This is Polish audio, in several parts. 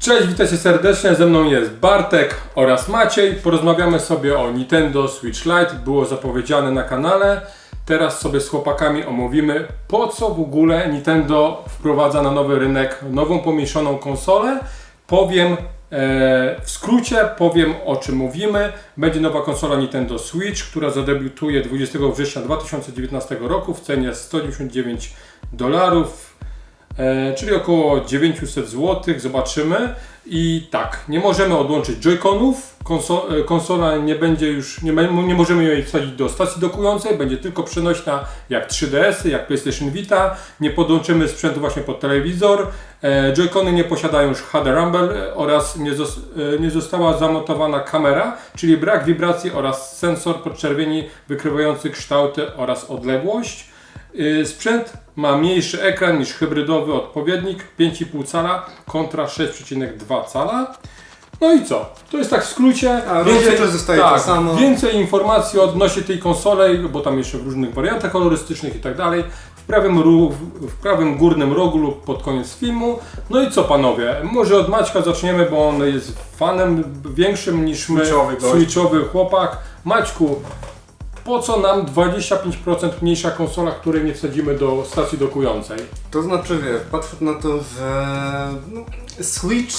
Cześć, witajcie serdecznie. Ze mną jest Bartek oraz Maciej. Porozmawiamy sobie o Nintendo Switch Lite. Było zapowiedziane na kanale. Teraz sobie z chłopakami omówimy, po co w ogóle Nintendo wprowadza na nowy rynek nową pomniejszoną konsolę. Powiem e, w skrócie, powiem o czym mówimy. Będzie nowa konsola Nintendo Switch, która zadebiutuje 20 września 2019 roku w cenie 199 dolarów. E, czyli około 900 zł. Zobaczymy. I tak, nie możemy odłączyć Joy-Conów. Konso e, konsola nie będzie już, nie, nie możemy jej wsadzić do stacji dokującej, będzie tylko przenośna jak 3DS, jak PlayStation Vita. Nie podłączymy sprzętu właśnie pod telewizor. E, Joy-Cony nie posiadają już HD Rumble e, oraz nie, zos nie została zamontowana kamera, czyli brak wibracji oraz sensor podczerwieni wykrywający kształty oraz odległość. Y, Sprzęt ma mniejszy ekran niż hybrydowy odpowiednik 5,5 cala kontra 6,2 cala. No i co? To jest tak w skrócie. A, rozdzielczość zostaje tak, to samo. Więcej informacji odnośnie tej konsoli, bo tam jeszcze w różnych wariantach kolorystycznych i tak dalej. W prawym, w prawym górnym rogu lub pod koniec filmu. No i co panowie? Może od Maćka zaczniemy, bo on jest fanem większym niż my. Switchowy. Switchowy chłopak. Maćku, po co nam 25% mniejsza konsola, której nie wsadzimy do stacji dokującej? To znaczy, wiesz, patrząc na to, że no, Switch,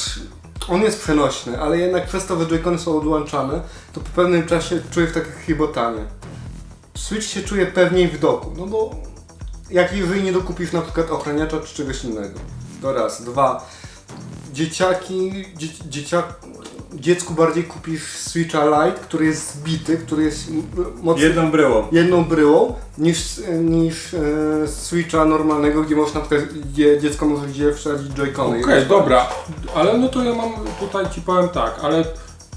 on jest przenośny, ale jednak przez to, że Joy-Cony są odłączane, to po pewnym czasie czuję w takie chybotanie. Switch się czuje pewniej w doku, no bo jak jeżeli nie dokupisz na przykład ochraniacza czy czegoś innego. To raz. Dwa. Dzieciaki, dzie, dzieciak, dziecku bardziej kupisz Switcha Lite, który jest zbity, który jest m- mocno Jedną bryłą. jedną bryłą niż, niż e, Switcha normalnego, gdzie można gdzie dziecko może gdzie wsadzić joycony. Okej, dobra, ale no to ja mam tutaj ci powiem tak, ale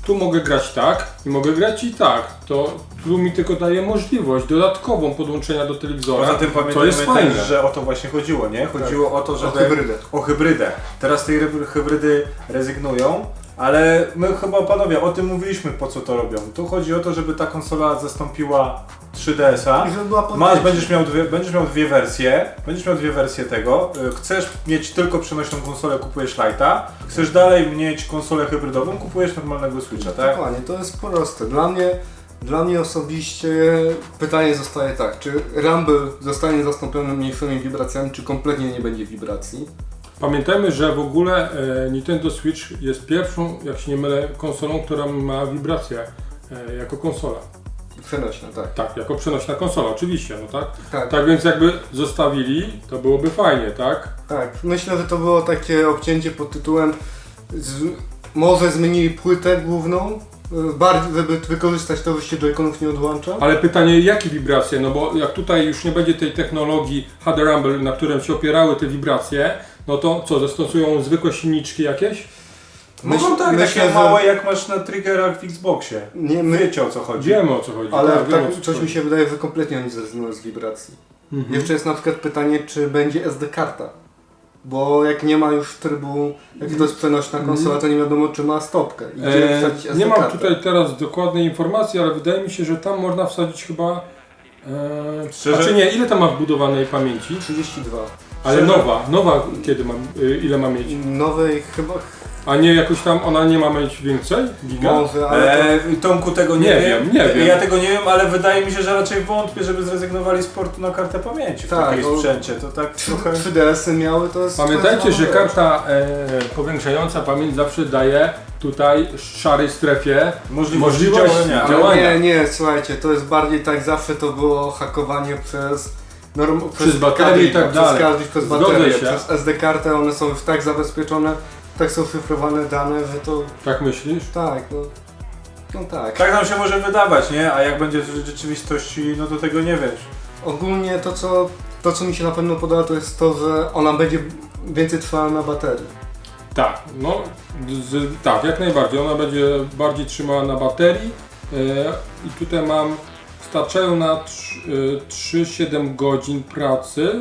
tu mogę grać tak i mogę grać i tak. To tu mi tylko daje możliwość dodatkową podłączenia do telewizora. Poza tym to jest fajne. też, że o to właśnie chodziło, nie? Chodziło o to, żeby... O hybrydę. O hybrydę. Teraz tej hybrydy rezygnują, ale my chyba panowie o tym mówiliśmy po co to robią. Tu chodzi o to, żeby ta konsola zastąpiła 3DS-a. I żeby była Masz, będziesz miał, dwie, będziesz miał dwie wersje, będziesz miał dwie wersje tego. Y, Chcesz mieć tylko przenośną konsolę, kupujesz Lite'a. Chcesz dalej mieć konsolę hybrydową, kupujesz normalnego Switcha, tak? Dokładnie, to jest proste. Dla mnie, dla mnie osobiście pytanie zostaje tak, czy Rumble zostanie zastąpiony mniejszymi wibracjami, czy kompletnie nie będzie wibracji? Pamiętajmy, że w ogóle e, Nintendo Switch jest pierwszą, jak się nie mylę, konsolą, która ma wibrację e, jako konsola. Przenośna, tak. Tak, jako przenośna konsola, oczywiście, no tak? Tak, Tak więc jakby zostawili, to byłoby fajnie, tak? tak. Myślę, że to było takie obcięcie pod tytułem z, może zmienili płytę główną, bardziej, żeby wykorzystać to, że się joyconów nie odłącza. Ale pytanie, jakie wibracje? No bo jak tutaj już nie będzie tej technologii HD Rumble, na którym się opierały te wibracje, no to co, zastosują zwykłe silniczki jakieś? Mogą Myśl- tak, myślę, takie że- małe jak masz na triggerach w Xboxie. Nie, my, Wiecie o co chodzi. Wiemy o co chodzi. ale tak, wiemy, o tak, co coś mi chodzi. się wydaje, że kompletnie oni zrezygnują z wibracji. Mhm. Jeszcze jest na przykład pytanie, czy będzie SD karta. Bo jak nie ma już trybu, jak to jest przenośna konsola, to nie wiadomo czy ma stopkę. I gdzie E, wsadzić SD nie mam kartę. tutaj teraz dokładnej informacji, ale wydaje mi się, że tam można wsadzić chyba... E, Szczerze? Znaczy nie, ile tam ma wbudowanej pamięci? 32. Ale nowa, nowa kiedy mam, y, ile ma mieć? Nowej chyba A nie jakoś tam, ona nie ma mieć więcej? Giga? może, ale E, Tomku tego nie, Nie wiem. wiem, nie wiem. Ja tego nie wiem, ale wydaje mi się, że raczej wątpię, żeby zrezygnowali z portu na kartę pamięci w Tak, takiej bo- sprzęcie. To tak to trochę... 3DS-y miały, to jest... Pamiętajcie, to jest że karta e, powiększająca pamięć zawsze daje tutaj szarej strefie Możliwość, Możliwość działania. Ale działania. nie, nie, słuchajcie, to jest bardziej tak, zawsze to było hakowanie przez... Norm, Przez baterie i tak przez dalej. Każdy, przez baterię, przez SD kartę, one są już tak zabezpieczone, tak są szyfrowane dane, że to Tak myślisz? tak, no, no tak. Tak nam się może wydawać, nie? A jak będzie w rzeczywistości, no to tego nie wiesz. Ogólnie to co, to, co mi się na pewno podoba, to jest to, że ona będzie więcej trwała na baterii. Tak, no z, tak, jak najbardziej. Ona będzie bardziej trzymała na baterii e, i tutaj mam, starczają na trz- e, 3-7 godzin pracy.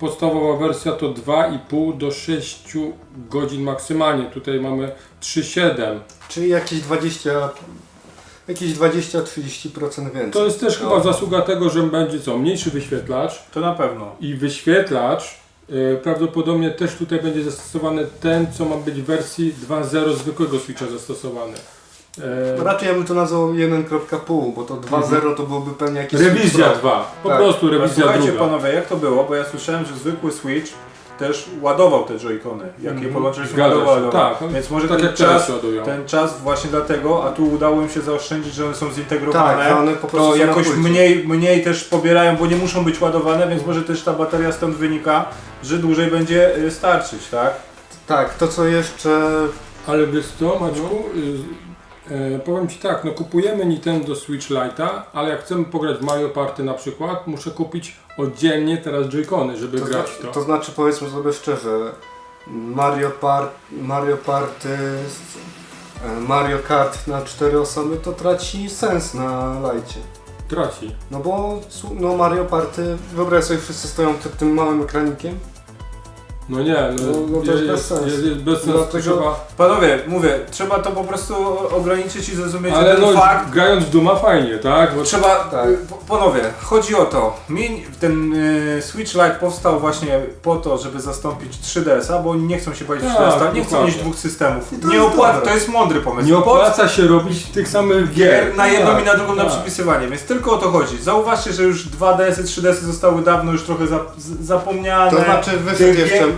Podstawowa wersja to 2,5 do 6 godzin maksymalnie. Tutaj mamy 3,7. Czyli jakieś 20, jakieś 20-30% więcej. To jest też No. chyba zasługa tego, że będzie co, mniejszy wyświetlacz To na pewno. i wyświetlacz Yy, Prawdopodobnie też tutaj będzie zastosowany ten, co ma być w wersji 2.0 zwykłego Switcha zastosowany. Yy, Raczej ja bym to nazwał 1.5, bo to 2.0 to byłoby pewnie jakiś... Rewizja Pro. 2. Po Tak. prostu rewizja Słuchajcie druga. panowie, jak to było? Bo ja słyszałem, że zwykły Switch też ładował te joycony. Jak je Mhm. podłączyliśmy, ładował. tak. Więc może Tak ten czas, ten czas właśnie dlatego, a tu udało im się zaoszczędzić, że one są zintegrowane. Tak, one po prostu to jakoś mniej, mniej też pobierają, bo nie muszą być ładowane, więc może też ta bateria stąd wynika, że dłużej będzie y, starczyć, tak? Tak, to co jeszcze... Ale wiesz co, Maćku, y, powiem Ci tak, no kupujemy Nintendo Switch Lite'a, ale jak chcemy pograć w Mario Party na przykład, muszę kupić oddzielnie teraz Joy-Cony, żeby To, grać to. to znaczy powiedzmy sobie szczerze, Mario, Par, Mario Party, e, Mario Kart na cztery osoby to traci sens na lajcie. Traci. No bo no Mario Party, wyobraź sobie wszyscy stoją przed tym małym ekranikiem. No nie, no, No, no to jest bez sensu. Jest, jest bez sensu, Dlatego- trzeba... Panowie, mówię, trzeba to po prostu ograniczyć i zrozumieć Ale ten no, fakt, grając w Duma fajnie, tak? Bo Trzeba, Tak. y, p- panowie, chodzi o to, ten y, Switch Lite powstał właśnie po to, żeby zastąpić 3DS-a, bo oni nie chcą się bawić w Tak, 3DS-a, nie chcą dokładnie. mieć dwóch systemów. I to Nie jest opłaca, dobre. to jest mądry pomysł. nie opłaca się robić tych samych gier. gier na jedną Tak, i na drugą na tak. przypisywanie, więc tylko o to chodzi. Zauważcie, że już 2DS-y, 3DS-y zostały dawno już trochę za, z- zapomniane. To znaczy wyszedł tych jeszcze, gier-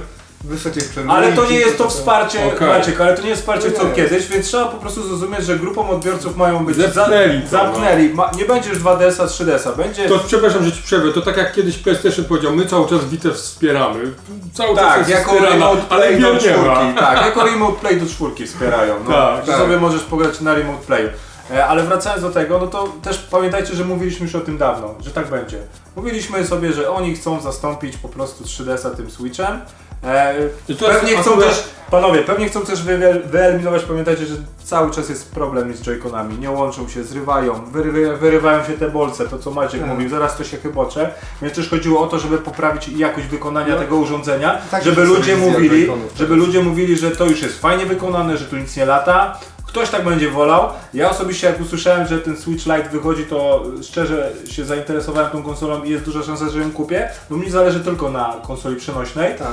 jeszcze Ale to nie jest to wsparcie, Okej. Maciek, ale to nie jest wsparcie No co kiedyś, więc trzeba po prostu zrozumieć, że grupą odbiorców mają być Zepchnęli no. zamknęli. Ma, nie będzie już 2DS-a, 3DS-a, będzie... To przepraszam, że ci przerwę. To tak jak kiedyś PlayStation powiedział, my cały czas Vita wspieramy. Cały czas Tak, jest jako remote ale play do nie ma. czwórki. Tak, jako remote play do czwórki wspierają. No. Tak, tak. sobie możesz pograć na remote playu. E, Ale wracając do tego, no to też pamiętajcie, że mówiliśmy już o tym dawno, że tak będzie. Mówiliśmy sobie, że oni chcą zastąpić po prostu 3DS-a tym Switchem. E, to jest pewnie chcą akurat- też, panowie, pewnie chcą też wy- wyeliminować, pamiętajcie, że cały czas jest problem z Joy-Conami, nie łączą się, zrywają, wyry, wyrywają się te bolce, to co Maciek Tak. mówił, zaraz to się chybocze, więc też chodziło o to, żeby poprawić jakość wykonania No. tego urządzenia, Tak żeby jest ludzie rewizja mówili, Joy-Conów żeby ludzie mówili, że to już jest fajnie wykonane, że tu nic nie lata. Ktoś tak będzie wolał. Ja osobiście jak usłyszałem, że ten Switch Lite wychodzi, to szczerze się zainteresowałem tą konsolą i jest duża szansa, że ją kupię, bo mi zależy tylko na konsoli przenośnej. Tak.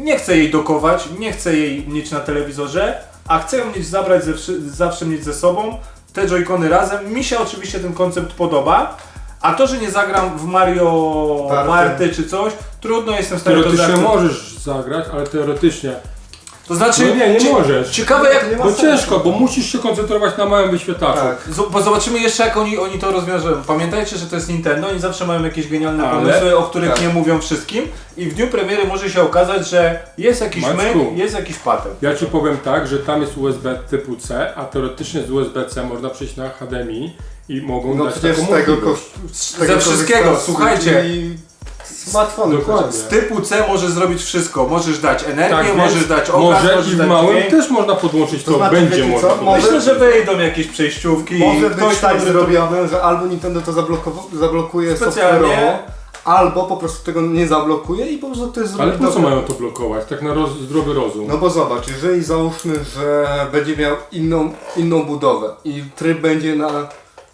Nie chcę jej dokować, nie chcę jej mieć na telewizorze, a chcę ją mieć zabrać ze, zawsze mieć ze sobą. Te joycony razem. Mi się oczywiście ten koncept podoba. A to, że nie zagram w Mario Party. Party czy coś, trudno jestem w stanie to Teoretycznie zaakceptować. możesz zagrać, ale teoretycznie. To znaczy, No nie, nie cie- możesz. ciekawe jak, No sensu. ciężko, bo musisz się koncentrować na małym wyświetlaczu. Tak. Z- Bo zobaczymy jeszcze jak oni, oni to rozwiążą. Pamiętajcie, że to jest Nintendo, oni zawsze mają jakieś genialne Ale- pomysły, o których tak. nie mówią wszystkim i w dniu premiery może się okazać, że jest jakiś Maćku. myk, jest jakiś patent. Ja ci powiem tak, że tam jest USB typu C, a teoretycznie z USB-C można przejść na HDMI i mogą No dać przecież z taką tego, możliwość. z Ze tego wszystkiego, korzysta słuchajcie. I smartfony Dokładnie. Z typu C możesz zrobić wszystko. Możesz dać energię, Tak, możesz więc dać obraz, Może możesz i w dać małym dźwięk. też można podłączyć, to, To znaczy, będzie wiecie można co? podłączyć. Myślę, że wyjdą jakieś przejściówki i Może ktoś być tak może to- zrobione, że albo Nintendo to zablokowa- zablokuje Specjalnie. software'owo, albo po prostu tego nie zablokuje i po prostu to jest Ale po co mają to blokować? Tak na roz, zdrowy rozum. No bo zobacz, jeżeli załóżmy, że będzie miał inną, inną budowę i tryb będzie na...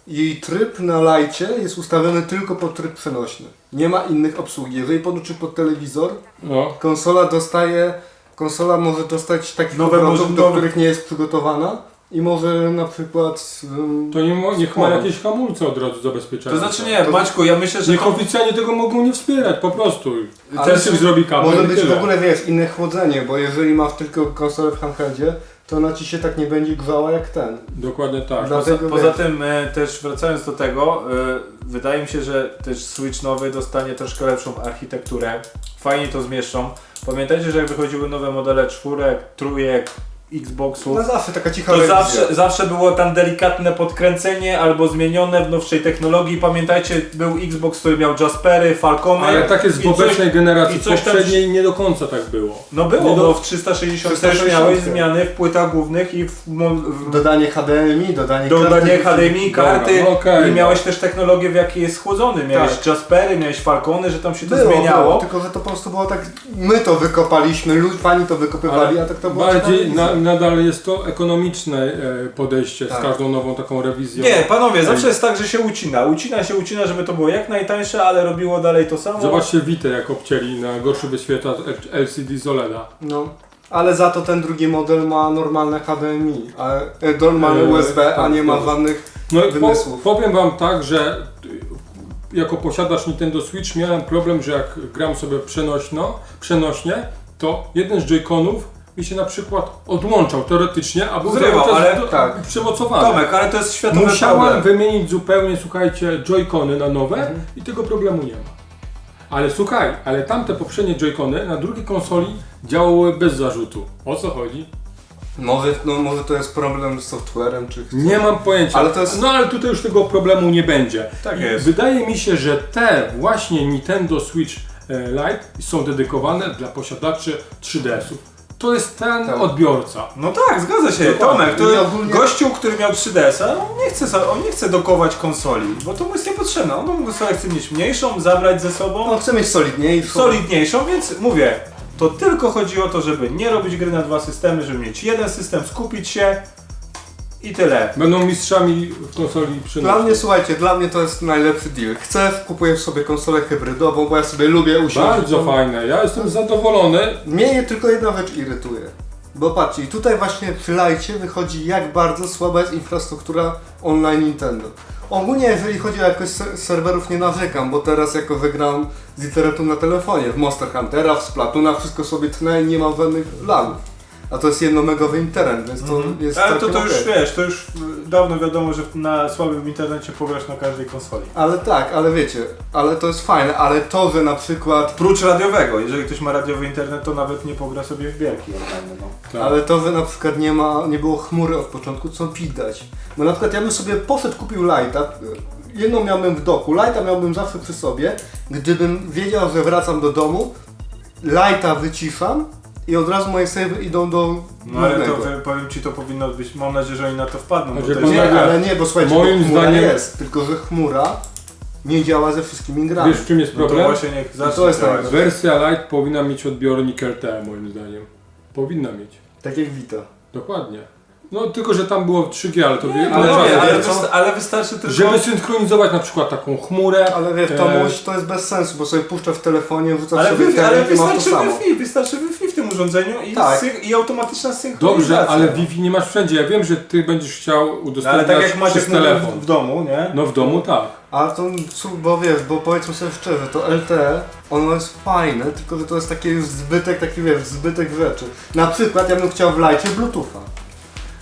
Jej tryb na lajcie jest ustawiony tylko pod tryb przenośny. Nie ma innych obsługi. Jeżeli podłączy pod telewizor, No. konsola dostaje... Konsola może dostać takich Nowe obrotów, może- do nowe- których nie jest przygotowana i może na przykład... ym, To nie mo- niech ma Sporo. jakieś hamulce od razu zabezpieczone. To znaczy nie, To- Maćku, ja myślę, że Niech to... oficjalnie tego mogą nie wspierać, po prostu. Ale Ten zrobi kabel Może i być tyle. w ogóle, wiesz, inne chłodzenie, bo jeżeli masz tylko konsolę w handheldzie, to ona ci się tak nie będzie grzała jak ten. Dokładnie tak. Dla- Poza, Dlatego poza wiesz. tym e, też wracając do tego, e, wydaje mi się, że też Switch nowy dostanie troszkę lepszą architekturę. Fajnie to zmieszczą. Pamiętajcie, że jak wychodziły nowe modele czwórek, trójek, Xboxów, No zawsze taka cicha to rewizja. zawsze, zawsze było tam delikatne podkręcenie albo zmienione w nowszej technologii. Pamiętajcie, był Xbox, który miał Jaspery, Falcony. Ale tak jest w i coś- obecnej generacji, i coś tam- poprzedniej nie do końca tak było. No było, bo w 360 też 360. miałeś zmiany w płytach głównych i w, w Dodanie HDMI, dodanie dodanie karty. HDMI, karty Dobra, okej, i no. miałeś też technologię w jakiej jest chłodzony. Miałeś Tak. Jaspery, miałeś Falcony, że tam się to Było, zmieniało. Było, tylko że to po prostu było tak, my to wykopaliśmy, lud, pani to wykopywali, Ale a tak to było Bardziej na. I nadal jest to ekonomiczne e, podejście Tak. z każdą nową taką rewizją. Nie, panowie, zawsze jest tak, że się ucina. Ucina się, ucina, żeby to było jak najtańsze, ale robiło dalej to samo. Zobaczcie Witę, jak obcięli na gorszy wyświetlacz LCD z OLEDa. No. Ale za to ten drugi model ma normalne HDMI, a, e, normalne Eee, USB, a tak, nie ma tak. żadnych No i po, Wymysłów. powiem wam tak, że jako posiadacz Nintendo Switch miałem problem, że jak gram sobie przenośno, przenośnie, to jeden z Joy-Conów mi się na przykład odłączał teoretycznie, a był Zrywał, cały czas ale- do- tak. przymocowany. Tomek, ale to jest światowy Musiałem problem. wymienić zupełnie, słuchajcie, Joy-Cony na nowe Mhm. i tego problemu nie ma. Ale słuchaj, ale tamte poprzednie Joy-Cony na drugiej konsoli działały bez zarzutu. O co chodzi? Może, no, może to jest problem z softwarem, czy Nie mam pojęcia. Ale jest- No ale tutaj już tego problemu nie będzie. Tak I jest. Wydaje mi się, że te właśnie Nintendo Switch e, Lite są dedykowane dla posiadaczy 3DS-ów. To jest ten Tak. odbiorca. No tak, zgadza się. Dokładnie. Tomek, to ogólnie- gościu, który miał 3DS-a, on nie chce, on nie chce dokować konsoli, bo to mu jest niepotrzebne. On sobie chce mieć mniejszą, zabrać ze sobą, No, chcę mieć solidniejszą. solidniejszą, więc mówię, to tylko chodzi o to, żeby nie robić gry na dwa systemy, żeby mieć jeden system, skupić się i tyle. Będą mistrzami w konsoli Dla przenośnej. mnie, słuchajcie, dla mnie to jest najlepszy deal. Chcę, kupuję sobie konsolę hybrydową, bo ja sobie lubię usiąść. Bardzo fajne. Ja jestem zadowolony. Mnie tylko jedna rzecz irytuje. Bo patrzcie, i tutaj właśnie przy lajcie wychodzi jak bardzo słaba jest infrastruktura online Nintendo. Ogólnie jeżeli chodzi o jakość ser- serwerów nie narzekam, bo teraz jako wygram z internetu na telefonie, w Monster Huntera, w Splatoona, wszystko sobie tnę i nie mam żadnych lagów. A to jest jednomegowy internet, więc to jest Ale to, to już okej. wiesz, to już dawno wiadomo, że na słabym internecie pograsz na każdej konsoli. Ale tak, ale wiecie, ale to jest fajne, ale to, że na przykład Prócz radiowego, jeżeli ktoś ma radiowy internet, to nawet nie pogra sobie w online. No. Tak. Ale to, że na przykład nie ma, nie było chmury od początku, co widać. Bo na przykład ja bym sobie poszedł, kupił lighta, jedną miałbym w doku, lighta miałbym zawsze przy sobie, gdybym wiedział, że wracam do domu, lighta wyciszam i od razu moje save idą do No ale to głównego. wy- powiem ci to powinno być, mam nadzieję, że oni na to wpadną. Bo Znaczy, to jest, Nie, ale nie, bo słuchajcie, Moim bo chmura zdaniem- jest, tylko że chmura nie działa ze wszystkimi grami. Wiesz w czym jest no to problem? właśnie niech zacznie to jest działać. tak. Wersja Lite powinna mieć odbiornik LTE moim zdaniem. Powinna mieć. Tak jak Vita. Dokładnie. No tylko, że tam było 3G, ale to wie, Ale, ale nie, ale, ale co? wysta- ale wystarczy tylko... Żeby synchronizować na przykład taką chmurę. Ale wiesz, E, Tomuś, to jest bez sensu, bo sobie puszczasz w telefonie, wrzucasz Ale, sobie wy, ale internet i masz to wystarczy samo. Wi-Fi, wystarczy Wi-Fi w tym urządzeniu i, Tak. syn- i automatyczna synchronizacja. Dobrze, ale Wi-Fi nie masz wszędzie. Ja wiem, że ty będziesz chciał No, ale udostępniać tak jak macie przez w, telefon. w domu, nie? No w domu tak. Ale to, bo wiesz, bo powiedzmy sobie szczerze, to LTE, ono jest fajne, tylko że to jest taki już zbytek, taki wiesz, zbytek rzeczy. Na przykład ja bym chciał w lajcie Bluetootha.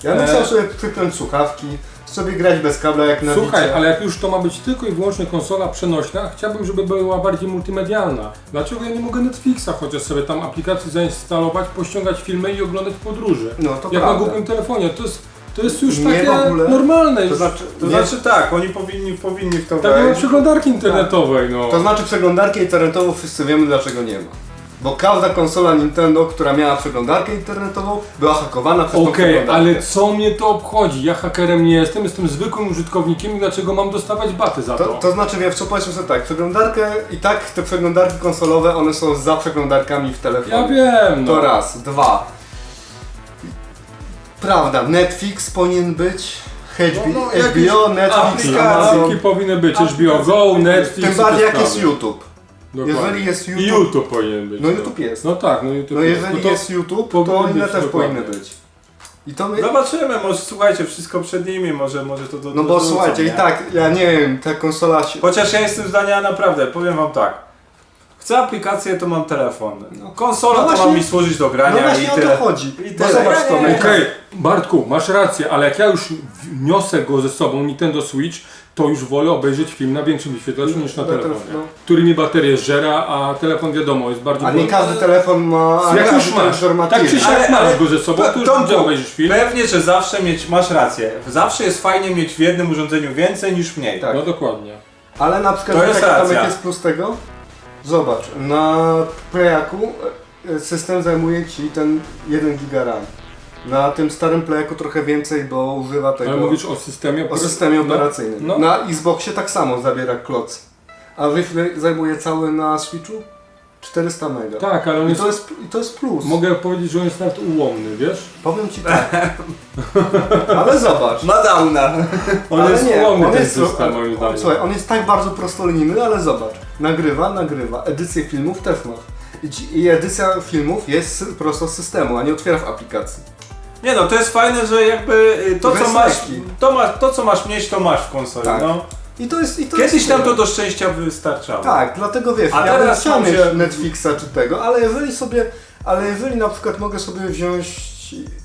Ja bym E. chciał sobie przypiąć słuchawki, sobie grać bez kabla jak na Słuchaj, Wicie. ale jak już to ma być tylko i wyłącznie konsola przenośna, chciałbym, żeby była bardziej multimedialna. Dlaczego ja nie mogę Netflixa chociaż sobie tam aplikacji zainstalować, pościągać filmy i oglądać podróże? No to Jak na prawda. głupim telefonie. To jest, to jest już Nie takie w normalne. To znaczy, To znaczy tak, oni powinni, powinni w to tak nie ma wejść. przeglądarki internetowej, no. to znaczy przeglądarkę internetową wszyscy wiemy dlaczego nie ma. Bo każda konsola Nintendo, która miała przeglądarkę internetową, była hakowana przez tą Okej, przeglądarkę. ale co mnie to obchodzi? Ja hakerem nie jestem, jestem zwykłym użytkownikiem i dlaczego mam dostawać baty za to? To, to znaczy, wiesz co, powiedzmy sobie tak, przeglądarkę i tak te przeglądarki konsolowe, one są za przeglądarkami w telefonie. Ja wiem, no. To raz. Dwa. Prawda, Netflix powinien być, HBO, No, no, jakiś HBO Netflix. Amazon. Aplikacje powinny być, HBO Go, Netflix Tym i te bardziej jak jest sprawy. YouTube. Dokładnie. Jeżeli jest I YouTube, YouTube powinien być. no YouTube jest. No tak, no YouTube No jest. jeżeli No to jest YouTube, to inne też powinny być. I to my... Zobaczymy, może słuchajcie, wszystko przed nimi, może, może to do No bo słuchajcie, nie? i tak, ja nie wiem, ta konsola się... Chociaż ja jestem zdania naprawdę, powiem wam tak. Chcę aplikację, to mam telefon. No. Konsola No to właśnie- ma mi służyć do No grania i właśnie o tyle. to chodzi. I Bo tyle. zobacz to, Okej, Bartku, masz rację, ale jak ja już niosę go ze sobą, Nintendo Switch, to już wolę obejrzeć film na większym wyświetlaczu niż na No telefonie. no. Który mi baterię żera, a telefon wiadomo jest bardzo A nie każdy telefon ma... a nie Jak już masz, telewizor ma tak czy siak Ale- masz ale- go ze sobą, to już Tomku, gdzie obejrzysz film? Pewnie, że zawsze mieć, masz rację. Zawsze jest fajnie mieć w jednym urządzeniu więcej niż mniej. Tak. No dokładnie. Ale na przykład To jest jaki racja. Tomek jest plus tego? Zobacz, na Playaku e, system zajmuje Ci ten 1 giga RAM. Na tym starym Playaku trochę więcej, bo używa tego Ale mówisz o systemie o systemie no, operacyjnym. no. Na Xboxie tak samo zabiera kloc. A ile zajmuje cały na Switchu? 400 mega. Tak, ale on I jest... to jest, I to jest plus. Mogę powiedzieć, że on jest nawet ułomny, wiesz? Powiem ci tak. Ale zobacz. Ma downa. On ale jest nie, ułomny on ten jest, system, moim zdaniem. Słuchaj, on jest tak bardzo prostolinijny, ale zobacz. Nagrywa, nagrywa. Edycję filmów też masz. I, edycja filmów jest prosto z systemu, a nie otwiera w aplikacji. Nie no, to jest fajne, że jakby y, to co masz, to, masz, to co masz mieć, to masz w konsoli. Tak. No. I to jest... I to Kiedyś jest to do szczęścia wystarczało. Tak, dlatego wiesz, A ja bym teraz chciał mam mieć się- Netflixa czy tego, ale jeżeli sobie, ale jeżeli na przykład mogę sobie wziąć,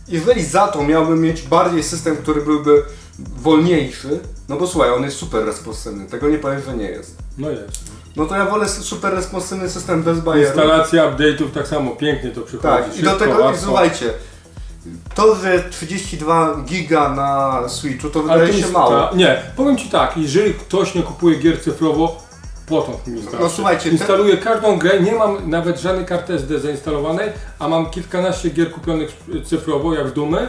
jeżeli za to miałbym mieć bardziej system, który byłby wolniejszy, no bo słuchaj, on jest super responsywny, tego nie powiem, że nie jest. No jest. No to ja wolę super responsywny system bez bajeru. Instalacja update'ów tak samo, pięknie to przychodzi. Tak, i do tego, łatwo. słuchajcie, to, że 32 giga na Switchu, to wydaje to się mało. ta- Nie, powiem Ci tak, jeżeli ktoś nie kupuje gier cyfrowo, tym instalację. No słuchajcie, Instaluję każdą grę, nie mam nawet żadnej karty SD zainstalowanej, a mam kilkanaście gier kupionych cyfrowo, jak Dumy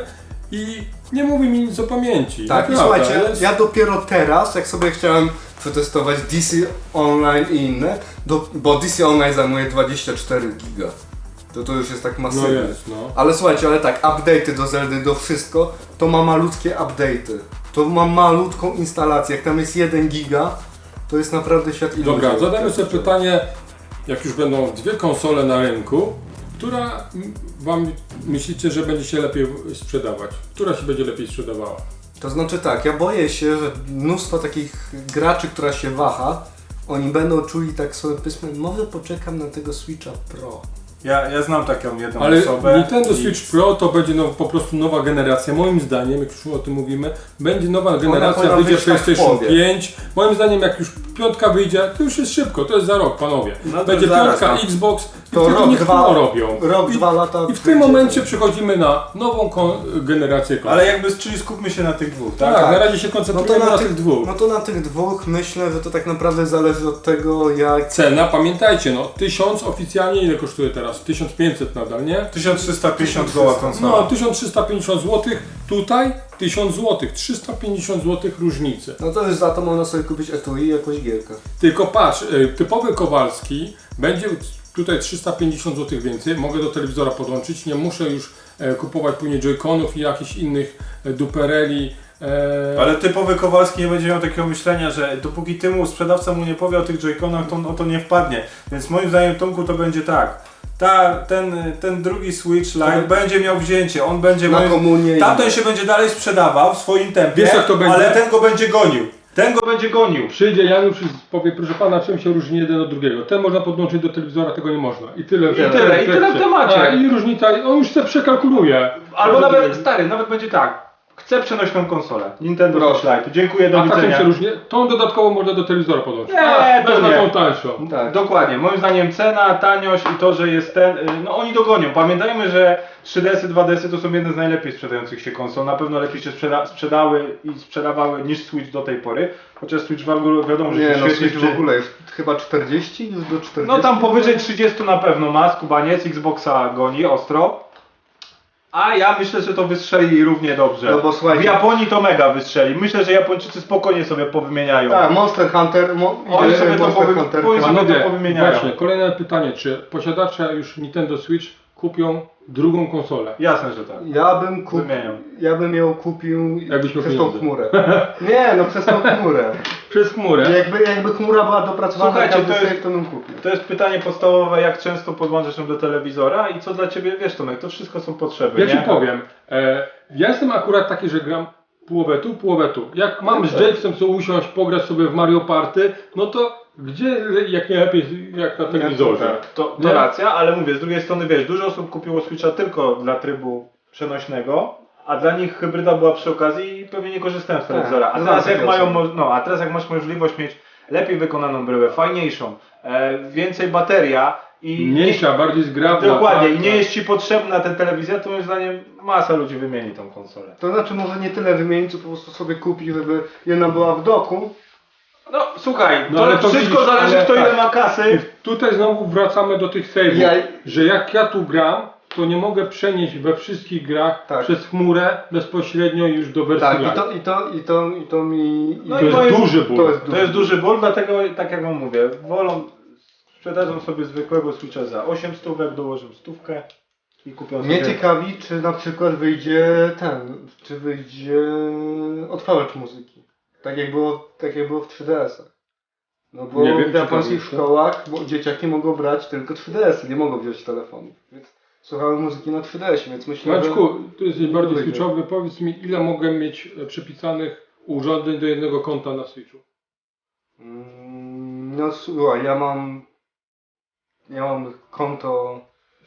i nie mówi mi nic o pamięci. Tak, Naprawdę, słuchajcie, jest- ja dopiero teraz, jak sobie chciałem przetestować DC Online i inne, do, bo DC Online zajmuje 24 giga. To to już jest tak No masywne. jest, no. Ale słuchajcie, ale tak, update'y do Zeldy, do wszystko, to ma malutkie update'y. To ma malutką instalację. Jak tam jest 1 giga, to jest naprawdę świat iluzji. Dobra, zadamy sobie pytanie, jak już będą dwie konsole na rynku, która Wam myślicie, że będzie się lepiej sprzedawać? Która się będzie lepiej sprzedawała? To znaczy tak, ja boję się, że mnóstwo takich graczy, która się waha, oni będą czuli tak sobie, powiedzmy, może poczekam na tego Switcha Pro. Ja, ja znam taką jedną Ale osobę. Nintendo i- Switch Pro to będzie no, po prostu nowa generacja. Moim zdaniem, jak już o tym mówimy, będzie nowa generacja, wyjdzie tak w PlayStation połowie. 5. Moim zdaniem, jak już piątka wyjdzie, to już jest szybko, to jest za rok, panowie. No będzie zaraz, piątka, no. Xbox i To rok, niech dwa- to robią. Rok, I, dwa lata. I w tym momencie przechodzimy na nową kon- generację konsol. Ale jakby, czyli skupmy się na tych dwóch, tak? tak, tak. na razie się No koncentrujemy to, na, na tych tych, dwóch. no to na tych dwóch myślę, że to tak naprawdę zależy od tego, jak. Cena, pamiętajcie, no 1000 oficjalnie ile kosztuje teraz? 1500 nadal, nie? 1350 goła konsola. No 1350 zł, tutaj 1000 zł, 350 zł różnicy. No to już za to można sobie kupić etui i jakąś gierkę. Tylko patrz, y, typowy Kowalski będzie tutaj 350 zł więcej, mogę do telewizora podłączyć, nie muszę już e, kupować później joyconów i jakichś innych e, dupereli. e, Ale typowy Kowalski nie będzie miał takiego myślenia, że dopóki ty mu sprzedawca mu nie powie o tych joyconach, to on o to nie wpadnie. Więc moim zdaniem Tomku to będzie tak. Ta, ten, ten drugi Switch Lite będzie miał wzięcie, on będzie Na komunię i- Tamten się będzie dalej sprzedawał w swoim tempie, Wiesz, jak to będzie? ale ten go będzie gonił. Ten go będzie gonił. Przyjdzie Janusz i powie, proszę pana, czym się różni jeden od drugiego. Ten można podłączyć do telewizora, tego nie można. I tyle. w tyle, i tyle w temacie. A, I różnica, on już sobie przekalkuluje. Albo nawet, stary, nawet będzie tak. Chcę przenośną konsolę. Nintendo Proszę. Switch Lite. Dziękuję, do A widzenia. się różni. Tą dodatkowo można do telewizora podłączyć. Nie, A, to nie. tą tańszą. Tak. Dokładnie. Moim zdaniem cena, taniość i to, że jest ten. y, No oni dogonią. Pamiętajmy, że 3DS-y, 2DS-y to są jedne z najlepiej sprzedających się konsol. Na pewno lepiej się sprzeda sprzedały i sprzedawały niż Switch do tej pory. Chociaż Switch w ogóle wiadomo, że Nie się no, świetnie Switch w ogóle jest chyba 40 już do 40. No tam powyżej 30 na pewno ma, skubaniec, Xboxa goni ostro. A ja myślę, że to wystrzeli równie dobrze. No bo słuchajcie- W Japonii to mega wystrzeli. Myślę, że Japończycy spokojnie sobie powymieniają. Tak, Monster Hunter. Mo, Oni sobie to Monster Hunter. chyba. Panowie, powymieniają. właśnie, kolejne pytanie, czy posiadacze już Nintendo Switch kupią drugą konsolę? Jasne, że tak. Ja bym kupił. Wymienią. Ja bym ją kupił Jakbyś miał przez tą pieniądze. chmurę. Nie, no przez tą chmurę. Przez chmurę. Jakby, jakby chmura była dopracowana Słuchajcie, każdy to jest- to bym kupił. To jest pytanie podstawowe, jak często podłączasz ją do telewizora i co dla Ciebie, wiesz Tomek, to wszystko są potrzeby, Ja nie? ci powiem, e, ja jestem akurat taki, że gram połowę tu, połowę tu. Jak mam z Jamesem sobie usiąść, pograć sobie w Mario Party, no to gdzie, jak nie lepiej, jak na telewizorze. tak. To, to Nie? racja, ale mówię, z drugiej strony wiesz, dużo osób kupiło Switcha tylko dla trybu przenośnego, a dla nich hybryda była przy okazji i pewnie nie korzystają z telewizora. A znam teraz jak mają, no, a teraz jak masz możliwość mieć lepiej wykonaną bryłę, fajniejszą, e, więcej bateria i Mniejsza, bardziej zgrabna. Dokładnie, tak, i nie tak. jest Ci potrzebna ta telewizja, to moim zdaniem masa ludzi wymieni tą konsolę. To znaczy może nie tyle wymienić, co po prostu sobie kupić, żeby jedna była w doku. No słuchaj, No, to ale to wszystko widzisz, zależy ale kto ile tak. ma kasy. Tutaj znowu wracamy do tych save'ów, Ja- że jak ja tu gram, to nie mogę przenieść we wszystkich grach Tak. przez chmurę bezpośrednio już do wersji Tak, i live. to, i to, i to, i to mi... No to i jest moim- duży ból. To jest To duży. jest duży ból, dlatego tak jak wam mówię, wolą sprzedadzą sobie zwykłego Switcha za 8 stówek, dołożą stówkę i kupią Mnie sobie... ciekawi, czy na przykład wyjdzie ten, czy wyjdzie odtwarzacz muzyki. Tak jak było, tak jak było w 3DS-ach. No bo Nie wiem, w to japońskich szkołach bo dzieciaki mogą brać tylko 3DS-y, nie mogą wziąć telefonów. Więc słuchały muzyki na 3DS-ie, więc myślę, Maćku, ty jesteś nie bardzo wyjdzie. switchowy. Powiedz mi, ile mogę mieć e, przypisanych urządzeń do jednego konta na Switchu? Mm, No słuchaj, ja mam... Ja mam konto...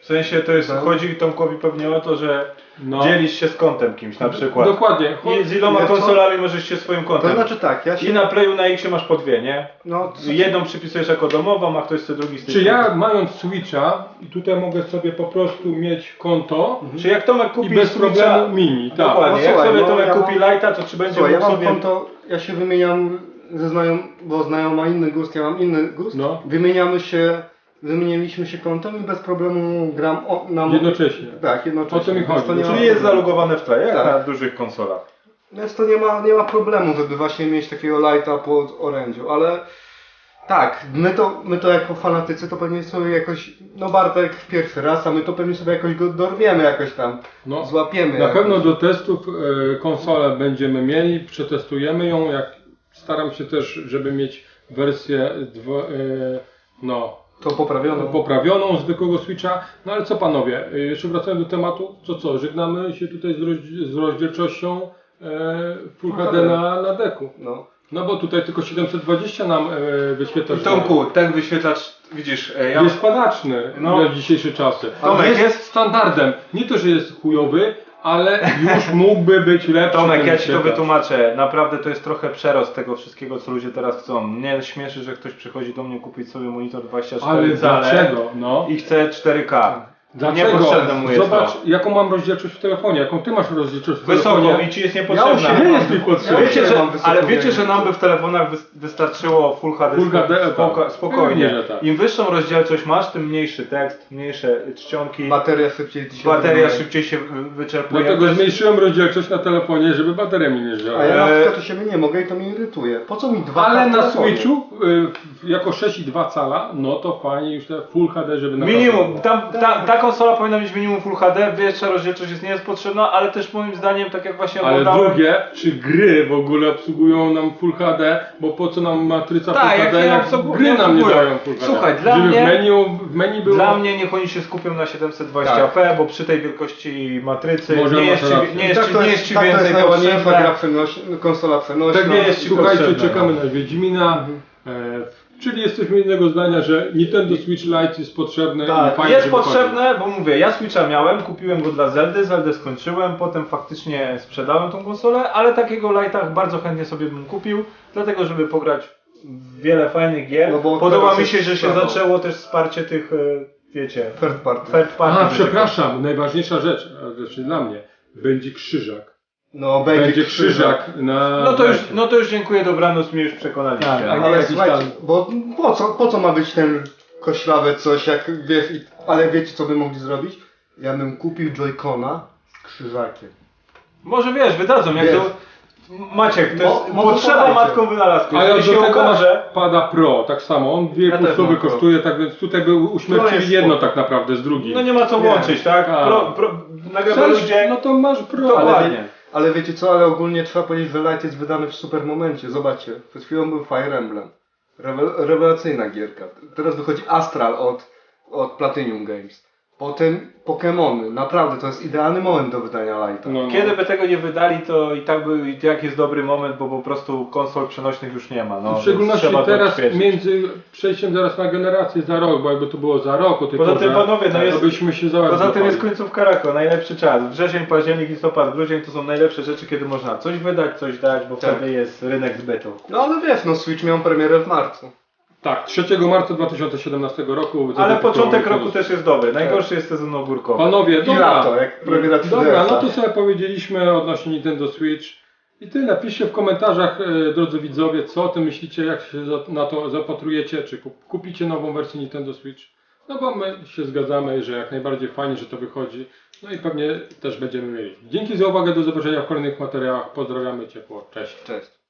W sensie to jest, Tak. chodzi Tomkowi pewnie o to, że No. dzielisz się z kontem kimś na przykład. Dokładnie. I z iloma co? konsolami możesz się swoim To kontem. znaczy tak, ja się... I na Playu na X masz po dwie, nie? No, co- Jedną przypisujesz jako domową, a ktoś chce drugi z Czy ja mając Switcha i tutaj mogę sobie po prostu mieć konto Czy jak Tomek i kupi bez Switcha, problemu mini, tak. Dokładnie, No jak słuchaj, sobie no Tomek ja kupi mam- Lighta, to czy będzie Słuchaj, ja mam sobie... konto, ja się wymieniam ze znajom, bo znajomy ma inny gust, ja mam inny gust. No. Wymieniamy się, wymieniliśmy się kontem i bez problemu gram o, na Jednocześnie. Tak, jednocześnie. O to mi chodzi. To nie ma, Czyli jest zalogowane w tle, Tak. na dużych konsolach. Więc to nie ma, nie ma problemu, żeby właśnie mieć takiego lighta pod orędziu, ale tak, my to, my to jako fanatycy to pewnie sobie jakoś, no Bartek pierwszy raz, a my to pewnie sobie jakoś go dorwiemy jakoś tam, No. złapiemy. Na jakoś. pewno do testów e, konsolę będziemy mieli, przetestujemy ją. Jak staram się też, żeby mieć wersję dwa, e, no, To poprawiono. poprawioną zwykłego Switcha. No ale co panowie, e, jeszcze wracając do tematu, to co, żegnamy się tutaj z, roź- z rozdzielczością e, Full Full HD HD. na, na deku. No. No bo tutaj tylko 720 nam e, wyświetla. Tomku, ten wyświetlacz, widzisz, e, ja... Jest padaczny No. na dzisiejsze czasy. Tomek, jest, jest- standardem. Nie to, że jest chujowy, ale już mógłby być lepszy. Tomek, ja ci to wytłumaczę. Naprawdę to jest trochę przerost tego wszystkiego, co ludzie teraz chcą. Mnie śmieszy, że ktoś przychodzi do mnie kupić sobie monitor 24 Ale cale dlaczego? No. i chce 4K. Dlaczego? Mu jest Zobacz, to. jaką mam rozdzielczość w telefonie, jaką ty masz rozdzielczość w Wysoką telefonie. i ci jest Ja niepotrzebna. u siebie Nie jest mi Ja potrzebna. Wiecie, że, ale wiecie, że nam by w telefonach wys- wystarczyło Full HD, Full HD, spoko, tak. spokojnie. Pewnie, że tak. Im wyższą rozdzielczość masz, tym mniejszy tekst, mniejsze czcionki, Bateria szybciej ci się bateria szybciej się wy- wyczerpuje. Dlatego zmniejszyłem rozdzielczość na telefonie, żeby bateria mi nie żrała. A ja na Eee. przykład u siebie nie mogę i to mnie irytuje. Po co mi dwa Ale na? Switchu y, jako 6,2 cala, no to fajnie już te Full HD, żeby naprawdę Minimum, tam, ta, ta konsola powinna mieć minimum Full HD, większa rozdzielczość jest, nie jest potrzebna, ale też moim zdaniem, tak jak właśnie Ale oglądałem... drugie, czy gry w ogóle obsługują nam Full HD, bo po co nam matryca Tak, Full jak HD, nie jak obsługu- gry nie nam nie obsługują. dają Full HD. Słuchaj, dla mnie- w menu, w menu było... Dla mnie niech oni się skupią na 720p, bo przy tej wielkości matrycy Może nie jest, ci, nie jest, tak ci, nie jest, ci tak to jest więcej potrzebne. gra przenoś, konsola przenośna. Tak nie jest ci Słuchajcie, potrzebne, czekamy no. na Wiedźmina. E, czyli jesteśmy innego zdania, że Nintendo Switch Lite jest potrzebny Tak, i fajnie, Jest potrzebne, bo mówię, ja Switcha miałem, kupiłem go dla Zeldy, Zeldę skończyłem, potem faktycznie sprzedałem tą konsolę, ale takiego Lite'a bardzo chętnie sobie bym kupił, dlatego żeby pograć w wiele fajnych gier. No bo Podoba mi się, że się zaczęło też wsparcie tych, e, wiecie, Third party. third party. A, przepraszam, najważniejsza rzecz, a znaczy dla mnie, będzie krzyżak. No będzie, Będzie krzyżak na... No to już, no to już dziękuję, dobranoc, mnie już przekonaliście. Tak, Ale jakiś słuchajcie, tam- bo po co, po co ma być ten koślawe coś, jak wiesz, i, ale wiecie co by mogli zrobić? Ja bym kupił Joy-Cona z krzyżakiem. Może wiesz, wydadzą, jak Wiesz. to... Maciek, to Mo- jest potrzeba matką wynalazku. A ja do się tego okaże... pada Pro, tak samo. On dwie Ja kosztuje, tak więc tutaj by uśmiercili jest jedno tak naprawdę z drugim. No nie ma co Nie. łączyć, tak? A. Pro, pro, Chcesz? ludzie... No to masz Pro. Dokładnie. Ale, wie, ale wiecie co, ale ogólnie trzeba powiedzieć, że Light jest wydany w super momencie. Zobaczcie, przed chwilą był Fire Emblem. Rewe, rewelacyjna gierka. Teraz wychodzi Astral od, od Platinum Games. Potem Pokémony. Naprawdę, to jest idealny moment do wydania Lighta. No, no. Kiedy by tego nie wydali, to i tak by, i tak jest dobry moment, bo po prostu konsol przenośnych już nie ma. No, w szczególności teraz między przejściem zaraz na generację za rok, bo jakby to było za rok o tej Poza porze, tym, panowie, no to jest- byśmy się Poza tym jest końcówka roku, najlepszy czas. Wrzesień, październik, listopad, grudzień to są najlepsze rzeczy, kiedy można coś wydać, coś dać, bo Tak. wtedy jest rynek zbytu. No ale wiesz, no Switch miał premierę w marcu. Tak, 3 marca 2017 roku. Ale początek roku też jest dobry. Najgorszy jest sezon ogórkowy. Panowie, I dobra. lato, jak premiera 3DS. Dobra, no to sobie powiedzieliśmy odnośnie Nintendo Switch. I tyle. Piszcie w komentarzach, e, drodzy widzowie, co o tym myślicie, jak się na to zapatrujecie, czy kup- kupicie nową wersję Nintendo Switch. No bo my się zgadzamy, że jak najbardziej fajnie, że to wychodzi. No i pewnie też będziemy mieli. Dzięki za uwagę, do zobaczenia w kolejnych materiałach. Pozdrawiamy ciepło. Cześć. Cześć.